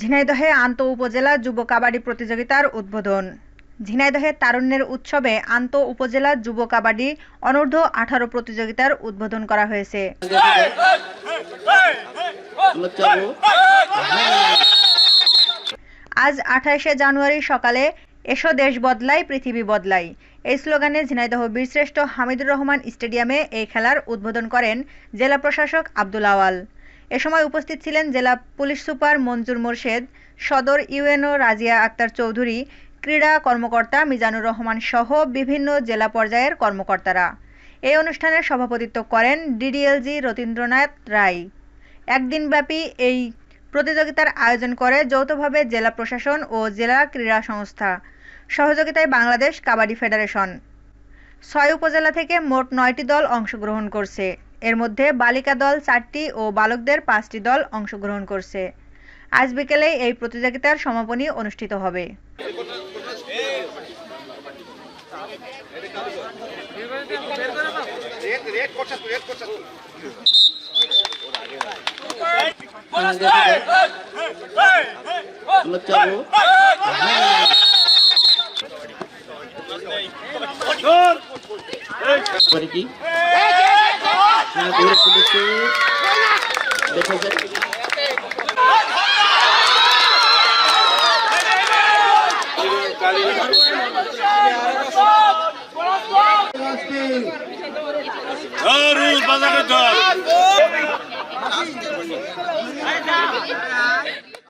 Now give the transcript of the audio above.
ঝিনাইদহে আন্ত উপজেলা যুব কাবাডি প্রতিযোগিতার উদ্বোধন। ঝিনাইদহে তারুণ্যের উৎসবে আন্ত উপজেলা যুব কাবাডি অনূর্ধ্ব আঠারো প্রতিযোগিতার উদ্বোধন করা হয়েছে। আজ আঠাশে জানুয়ারি সকালে এসো দেশ বদলাই, পৃথিবী বদলাই। এই স্লোগানে ঝিনাইদহ বীরশ্রেষ্ঠ হামিদুর রহমান স্টেডিয়ামে এই খেলার উদ্বোধন করেন জেলা প্রশাসক আব্দুল আওয়াল। এ সময় উপস্থিত ছিলেন জেলা পুলিশ সুপার মঞ্জুর মোর্শেদ, সদর ইউএনও রাজিয়া আক্তার চৌধুরী, ক্রীড়া কর্মকর্তা মিজানুর রহমান সহ বিভিন্ন জেলা পর্যায়ের কর্মকর্তারা। এই অনুষ্ঠানে সভাপতিত্ব করেন ডিডিএলজি রতীন্দ্রনাথ রায়। একদিনব্যাপী এই প্রতিযোগিতার আয়োজন করে যৌথভাবে জেলা প্রশাসন ও জেলা ক্রীড়া সংস্থা। সহযোগিতায় বাংলাদেশ কাবাডি ফেডারেশন। ছয় উপজেলা থেকে মোট নয়টি দল অংশগ্রহণ করছে। এর মধ্যে বালিকা দল চারটি ও বালকদের পাঁচটি দল অংশগ্রহণ করছে আজ বিকেলে এই প্রতিযোগিতার সমাপনী অনুষ্ঠিত হবে কি দৌড়ে চলেছে। দেখা যাক। ধরুন বাজারে ধর